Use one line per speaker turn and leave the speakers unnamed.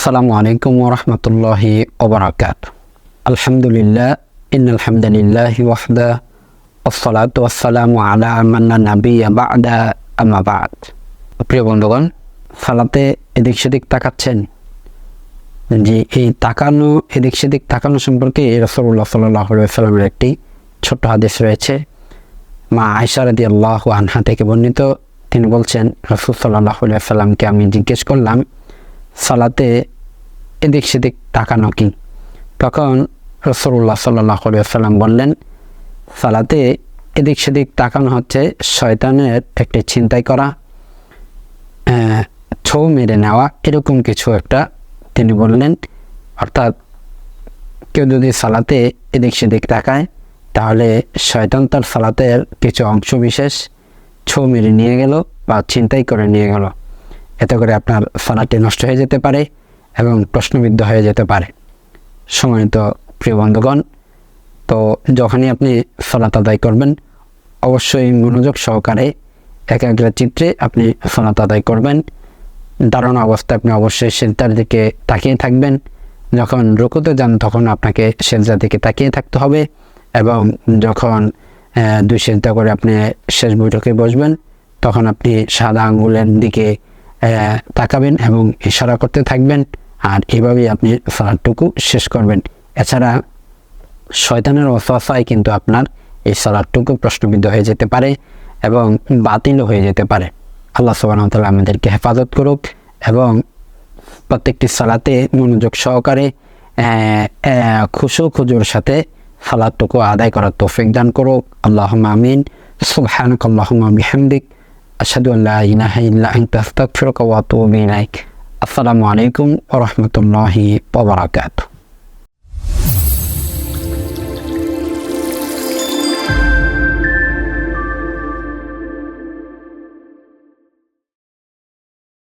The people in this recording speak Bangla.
আসসালামু আলাইকুম ওরহমতুল্লাহি ওবরাকাত আলহামদুলিল্লাহ ইন আলহামদুলিল্লাহ ওয়াহদা আসসালাতু ওয়াসসালামু আলা মান্না নাবিয়া বাদা, আম্মা বাদ। প্রিয় বন্ধুগণ, সালাতে এদিক সেদিক তাকাচ্ছেন? যে এই তাকানো, এদিক সেদিক তাকানো সম্পর্কে রসল্লাহ সাল্লাহ সাল্লামের একটি ছোট্ট হাদিস রয়েছে। মা আয়সা রাদি আল্লাহ আনহা থেকে বর্ণিত। তিনি বলছেন, রসুল সাল্লাহ সাল্লামকে আমি জিজ্ঞেস করলাম, সালাতে এদিক সেদিক তাকানো কি? তখন রসুল্লাহ সাল্লাহ বললেন, সালাতে এদিক সেদিক তাকানো হচ্ছে শয়তানের একটি ছিনতাই করা ছৌ মেরে নেওয়া, এরকম কিছু একটা তিনি বললেন। অর্থাৎ কেউ যদি সালাতে এদিক সেদিক তাকায়, তাহলে শয়তান তার সালাতের কিছু অংশ বিশেষ ছৌ মেরে নিয়ে গেল বা ছিনতাই করে নিয়ে গেল। এতে করে আপনার সালাটি নষ্ট হয়ে যেতে পারে। এবং প্রশ্নবিদ্ধ হয়ে যেতে পারে। সম্মানিত প্রিয় বন্ধুগণ, তো যখনই আপনি সালাত আদায় করবেন, অবশ্যই মনোযোগ সহকারে একাগ্র চিত্রে আপনি সালাত আদায় করবেন। দারুণ অবস্থায় আপনি অবশ্যই সেজদার দিকে তাকিয়ে থাকবেন। যখন রুকুতে যান, তখন আপনাকে সেজদার দিকে তাকিয়ে থাকতে হবে এবং যখন দুই সেজদা করে আপনি শেষ বৈঠকে বসবেন, তখন আপনি সাদা আঙ্গুলের দিকে তাকাবেন এবং ইশারা করতে থাকবেন। আর এভাবেই আপনি সালাদটুকু শেষ করবেন। এছাড়া শয়তানের অসহায় কিন্তু আপনার এই সালাদটুকু প্রশ্নবিদ্ধ হয়ে যেতে পারে এবং বাতিলও হয়ে যেতে পারে। আল্লাহ সুবাহ তাআলা আমাদেরকে হেফাজত করুক এবং প্রত্যেকটি সালাতে মনোযোগ সহকারে খুশু খুজুর সাথে সালাদটুকু আদায় করার তৌফিক দান করুক। আল্লাহ আমিন। সুবহানাক আল্লাহুম্মা বিহামদিক। আশহাদু আল্লা ইলাহা ইল্লা আস্তাগফিরুকা ওয়া আতুবু আসসালামু আলাইকুম রাহমাতুল্লাহি ওয়া বারাকাতুহু।